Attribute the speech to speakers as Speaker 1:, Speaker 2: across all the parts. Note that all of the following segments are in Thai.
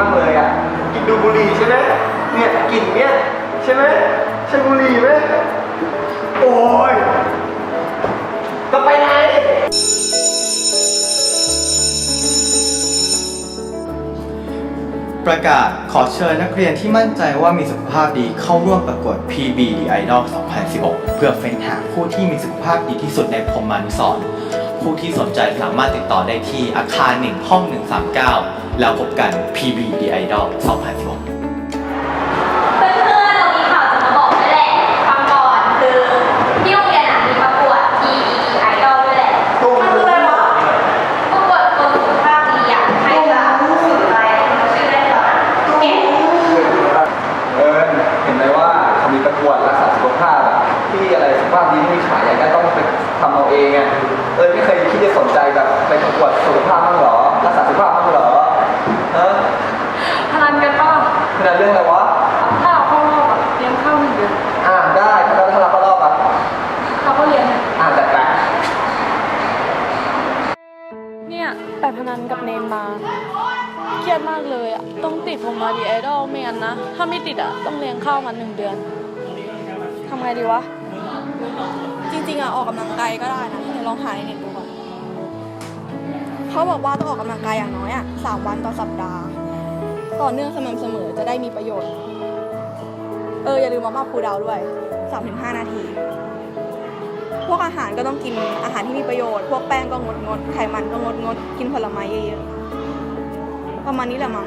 Speaker 1: ขภาพตัวเลยอะกินดูบุหรี่ใช่ไหมเนี่ยกลิ่นเนี่ยใช่ไหมใช่บุหรี่ไหมโอ้ยจะไปไหน
Speaker 2: ประกาศขอเชิญนักเรียนที่มั่นใจว่ามีสุขภาพดีเข้าร่วมประกวด PB The Idol 2016 เพื่อเฟ้นหาผู้ที่มีสุขภาพดีที่สุดในพรหมานุสรณ์ผู้ที่สนใจสามารถติดต่อได้ที่อาคาร 1 ห้อง 139 แล้วพบกัน PB The Idol 2016
Speaker 3: พนันกั
Speaker 1: บเน
Speaker 4: มมา เครียดมากเลยอะต้องติดผมมาดีไอดอลไม่งั้นนะ ถ้าไม่ติดอะต้องเลี้ยงข้าวมันหนึ่งเดือนทำไงดีวะ
Speaker 5: จริงๆอะออกกำลังกายก็ได้นะเดี๋ยวลองหาในเน็ตดูก่อนเขาบอกว่าต้องออกกำลังกายอย่างน้อยอะสามวันต่อสัปดาห์ ต่อเนื่องสม่ำเสมอจะได้มีประโยชน์ เอออย่าลืมมาม่าพูดาวด้วยสามถึงห้านาที พวกอาหารก็ต้องกินอาหารที่มีประโยชน์ พวกแป้งก็งดงดๆไขมันก็งดงดๆกินผลไม้เยอะๆประมาณนี้แหละมั้ง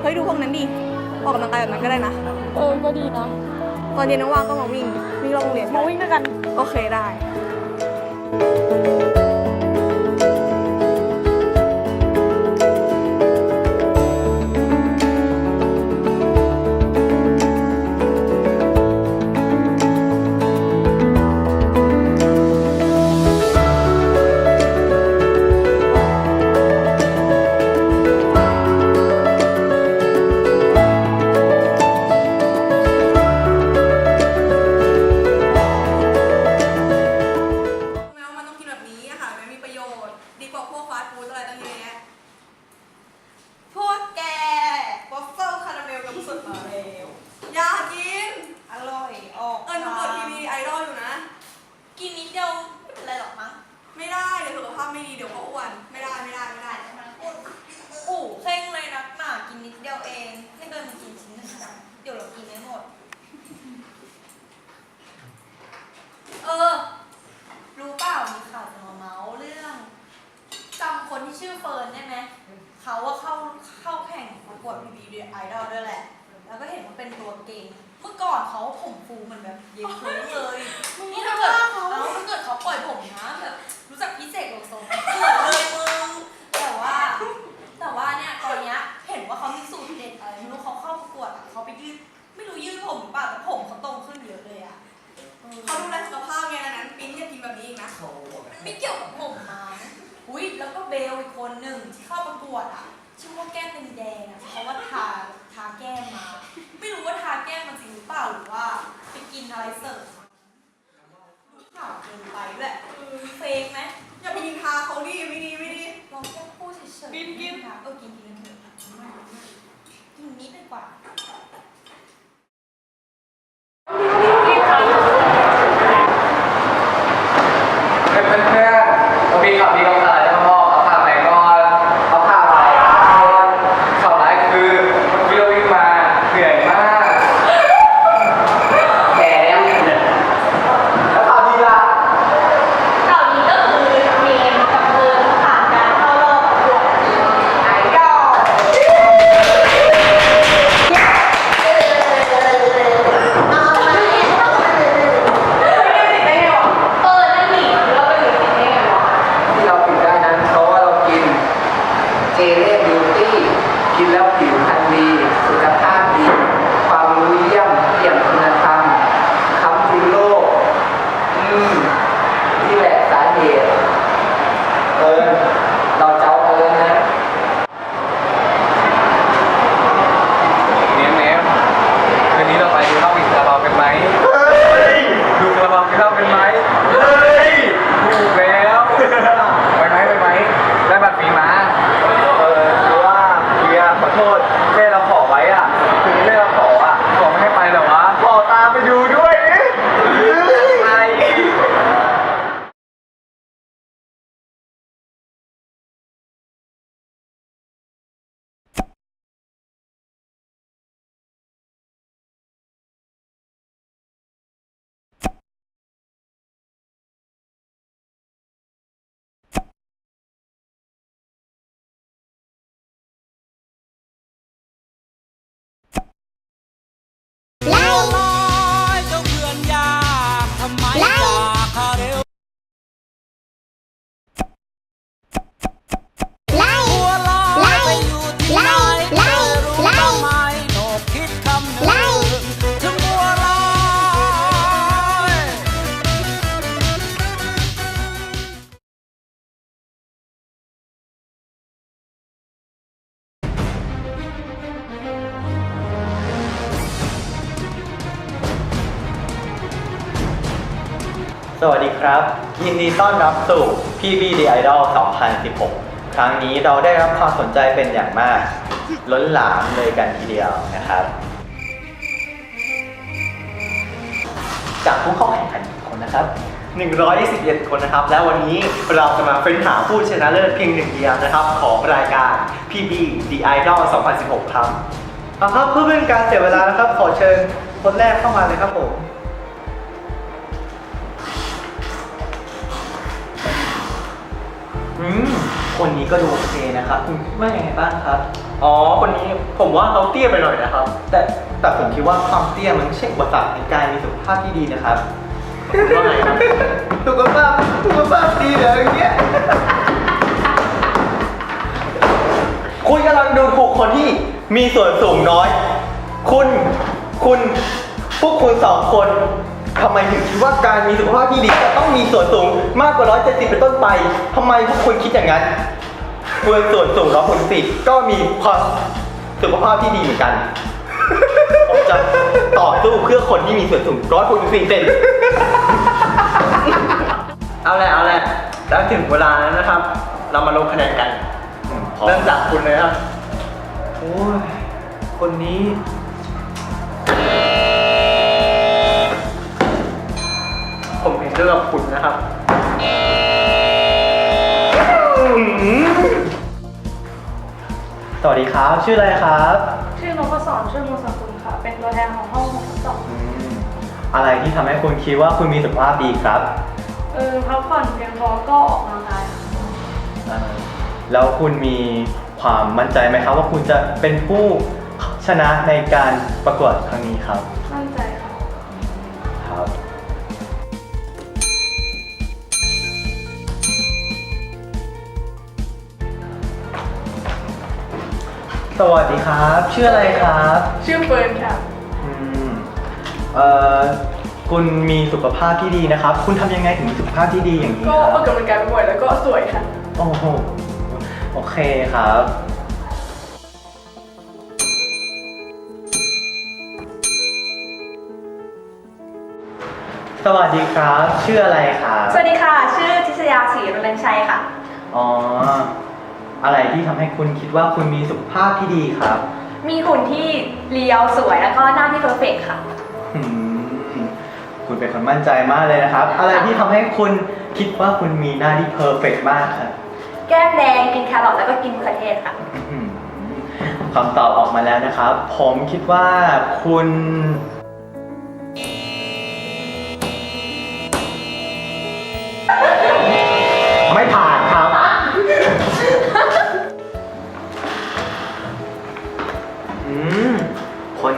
Speaker 5: เฮ้ยดูพวกนั้นดิออกกำลังกายแบบนั้นก็ได้นะ
Speaker 4: เออก็ดีนะ
Speaker 5: ตอนเย็นว่างๆก็มาวิ่งวิ่งรอบโรงเรียน
Speaker 4: มาวิ่งด้วยกัน
Speaker 5: โอเคได้ ที่
Speaker 6: ชื่อเฟิร์นได้ไหมเขาว่าเข้าเข้าแข่งประกวดพีบีไอดอลด้วยแหละ แล้วก็เห็นว่าเป็นตัวเก่ง เมื่อก่อนเขาผมฟูเหมือนแบบเย็บฟูเลยนี่ถ้าเกิดเอาถ้าเกิดเขาปล่อยผมนะแบบรู้จักพิเศษโลโซเหมือนเลยมึงแต่ว่า แต่ว่าเนี่ยตอนเนี้ยเห็นว่าเขามีสูตรเด็ดอะไรไม่รู้เขาเข้าประกวดอะเขาไปยืดไม่รู้ยืดผมหรือเปล่าแต่ผมเขาโตขึ้นเยอะเลยอะเออ
Speaker 5: เขาดูแลสุขภาพไงดังนั้นปิ้นอย่ากินแบบนี้อีกนะ
Speaker 6: มันไม่เกี่ยวกับผมมั้ง อุ้ยแล้วก็เบลอีกคนหนึ่งที่เข้าประกวดอะชื่อว่าแก้มเป็นแดงอะเพราะว่าทาทาแก้มมา ไม่รู้ว่าทาแก้มมันจริงหรือเปล่าหรือว่าไปกินอะไรเสริมมาดูข่าวเกินไปด้วยเฟกไหม
Speaker 5: อย่าไปกินทาเขาดิไม่ดีไม่ดี
Speaker 6: ลองแค่พูดเฉยๆ
Speaker 4: กินกิน
Speaker 6: ค่ะเออกินกินเถอะกินนิดดีกว่า
Speaker 1: เ来
Speaker 2: สวัสดีครับ ยินดีต้อนรับสู่ PB The Idol 2016 ครั้งนี้เราได้รับความสนใจเป็นอย่างมาก ล้นหลามเลยกันทีเดียวนะครับ จากผู้เข้าแข่งขันกี่คนนะครับ
Speaker 7: 121 คนนะครับ และวันนี้เราจะมาเฟ้นหาผู้ชนะเลิศเพียงหนึ่งเดียวนะครับ ของรายการ PB The Idol 2016 ครับเอาครับเพื่อเป็นการเสียเวลานะครับขอเชิญคนแรกเข้ามาเลยครับผม
Speaker 2: อืมคนนี้ก็ดูโอเคนะครับคุณคิดว่ายังไงบ้างครับ
Speaker 7: อ๋อ คนนี้ผมว่าเขาเตี้ยไปหน่อยนะครับ
Speaker 2: แต่แต่ผมคิดว่าความเตี้ยมันไม่ใช่อุปสรรคในการมีสุขภาพที่ดีนะครับ
Speaker 7: ว่าไงครับ
Speaker 2: สุขภาพสุขภาพดีเหรออย่างเงี้ยคุณกำลังดูถูกคนที่มีส่วนสูงน้อย คุณ คุณ พวกคุณสองคน ทำไมถึงคิดว่าการมีสุขภาพที่ดีจะต้องมีส่วนสูงมากกว่า 170 เป็นต้นไปทำไมพวกคุณคิดอย่างนั้นคุณส่วนสูง160ก็มีความสุขภาพที่ดีเหมือนกัน ผมจะต่อสู้เพื่อคนที่มีส่วนสูง164เซน
Speaker 7: เอาแหละเอาแหละแล้วถึงเวลาแล้วนะครับ เรามาลงคะแนนกัน เริ่มจากคุณเลยครับ
Speaker 2: โอ้ย คนนี้
Speaker 7: เห็นด้วยกับคุณนะครับ
Speaker 2: สวัสดีครับ ชื่ออะไรครับ
Speaker 4: ชื่อนพศรชื่อมูสกุลค่ะ เป็นตัวแทนของห้อง612
Speaker 2: อะไรที่ทำให้คุณคิดว่าคุณมีสุขภาพดีครับ
Speaker 4: เออพักผ่อนเพียงพอก็ออกกำลังกายค่ะ
Speaker 2: อ่าแล้วคุณมีความมั่นใจไหมครับ ว่าคุณจะเป็นผู้ชนะในการประกวดครั้งนี้ครับ
Speaker 4: มั่นใจ
Speaker 2: สวัสดีครับ ชื่ออะไรครับ
Speaker 4: ชื่อเฟิร์นค่ะ
Speaker 2: อืมเอ่อคุณมีสุขภาพที่ดีนะครับ คุณทำยังไงถึงมีสุขภาพที่ดีอย่างนี้
Speaker 4: ก็
Speaker 2: ค
Speaker 4: อ
Speaker 2: รั
Speaker 4: อก
Speaker 2: บ
Speaker 4: กำลังกายบ่อยแล้วก็สวยค่ะ
Speaker 2: โอ้โหโอเคครับ สวัสดีครับ ชื่ออะไรครับ
Speaker 3: สวัสดีค่ะ ชื่อทิชยาศรีรุนเรนชัยค่ะ
Speaker 2: อ๋อ อะไรที่ทำให้คุณคิดว่าคุณมีสุขภาพที่ดีครับ
Speaker 3: มีหุ่นที่เรียวสวยแล้วก็หน้าที่เพอร์เฟกค่ะ
Speaker 2: อืมคุณเป็นคนมั่นใจมากเลยนะครับ อะไรที่ทำให้คุณคิดว่าคุณมีหน้าที่เพอร์เฟกต์มากครับ
Speaker 3: แก้มแดงกินแครอทแล้วก็กินมะเขือเทศค่ะ
Speaker 2: อืมคำตอบออกมาแล้วนะครับ ผมคิดว่าคุณ ไม่ผ่าน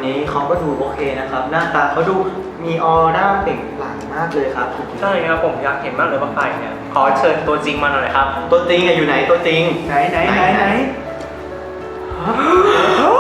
Speaker 2: นนี้เขาก็ดูโอเคนะครับ หน้าตาเขาดูมีออร่าเปล่งปลั่งมากเลยครับ
Speaker 7: ใช่ครับผมอยากเห็นมากเลยว่าใครเนี่ยขอเชิญตัวจริงมาหน่อยครับ
Speaker 2: ตัวจริงอะอยู่ไหนตัวจริง
Speaker 7: ไหนไหนไหนไหน
Speaker 2: เอา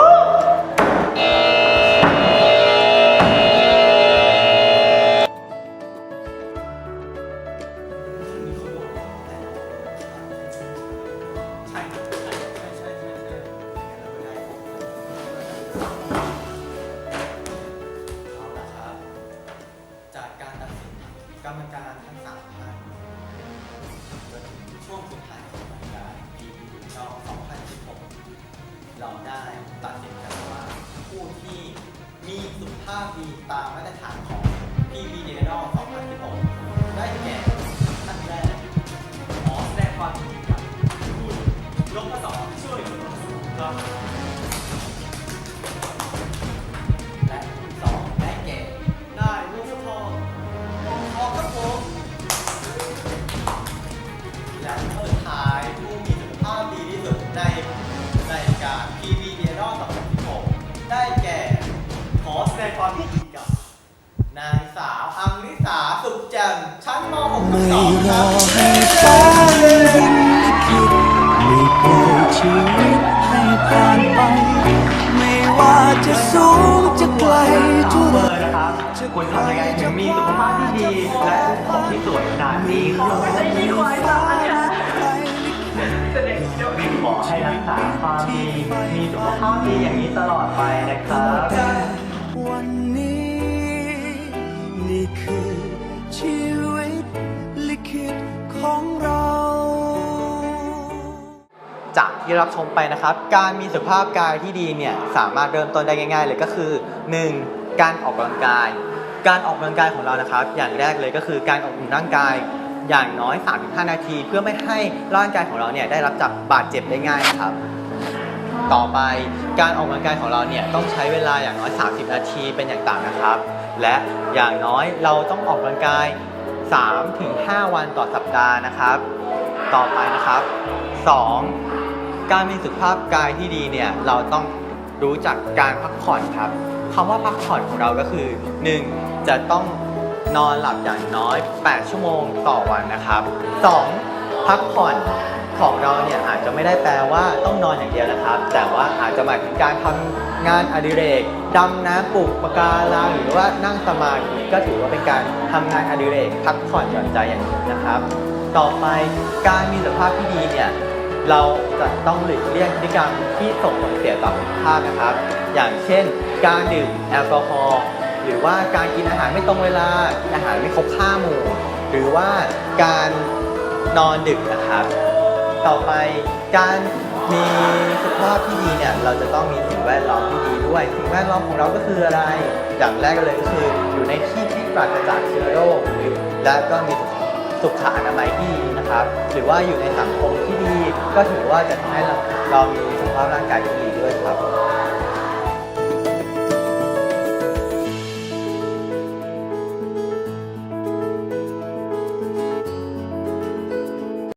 Speaker 2: ลงกระสอบช่วยเหลือผู้สูงครับและสองได้แก่นายมุสทองทองครับผมและคนสุดท้ายผู้มีสุขภาพดีที่สุดในรายการ PB d a n o 2016ได้แก่ ขอแสดงความยินดีกับ นางสาวอังลิสาสุขแจ่มชั้นม .6 ครับ
Speaker 8: จะสูงจะไกลเท่าไร
Speaker 2: นะครับควรทำยังไงถึงมีสุขภาพที่ดี และผมที่สวยขนาดนี้ครับ
Speaker 4: ไม่มีควายฟ้าค่ะ
Speaker 2: ขอให้รักษาความดีมีสุขภาพดีอย่างนี้ตลอดไปนะครับ
Speaker 8: วันนี้นี่คือ
Speaker 2: จากที่รับชมไปนะครับ การมีสุขภาพกายที่ดีเนี่ยสามารถเริ่มต้นได้ง่าย ๆ เลยก็คือ 1. การออกกำลังกาย การออกกำลังกายของเรานะครับ อย่างแรกเลยก็คือการออกกำลังร่างกายอย่างน้อย 3-5 นาที เพื่อไม่ให้ร่างกายของเราเนี่ยได้รับจับบาดเจ็บได้ง่ายครับ ต่อไปการออกกำลังกายของเราเนี่ยต้องใช้เวลาอย่างน้อย 30 นาทีเป็นอย่างต่ำนะครับ และอย่างน้อยเราต้องออกกำลังกาย 3-5 วันต่อสัปดาห์นะครับ ต่อไปนะครับ 2. การมีสุขภาพกายที่ดีเนี่ยเราต้องรู้จักการพักผ่อนครับคำว่าพักผ่อนของเราก็คือ 1. จะต้องนอนหลับอย่างน้อย 8 ชั่วโมงต่อวันนะครับ 2. พักผ่อนของเราเนี่ยอาจจะไม่ได้แปลว่าต้องนอนอย่างเดียวนะครับ แต่ว่าอาจจะหมายถึงการทำงานอดิเรกดำน้ำปลูกปะการังหรือว่านั่งสมาธิก็ถือว่าเป็นการทำงานอดิเรกพักผ่อนหย่อนใจอย่างหนึ่งนะครับ ต่อไปการมีสุขภาพที่ดีเนี่ย เราจะต้องหลีกเลี่ยงพฤติกรรมที่ส่งผลเสียต่อสุขภาพนะครับ อย่างเช่น การดื่มแอลกอฮอล์หรือว่าการกินอาหารไม่ตรงเวลาอาหารไม่ครบห้าหมู่ หรือว่าการนอนดึกนะครับ ต่อไปการมีสุขภาพที่ดีเนี่ยเราจะต้องมีสิ่งแวดล้อมที่ดีด้วย สิ่งแวดล้อมของเราก็คืออะไร อย่างแรกเลยก็คืออยู่ในที่ที่ปราศจากเชื้อโรคและก็มีสุขอนามัยที่ดีนะครับ หรือว่าอยู่ในสังคมที่ดี ก็ถือว่าจะทำให้เราเรามีสุขภาพร่างกายที่ดีด้วยครับ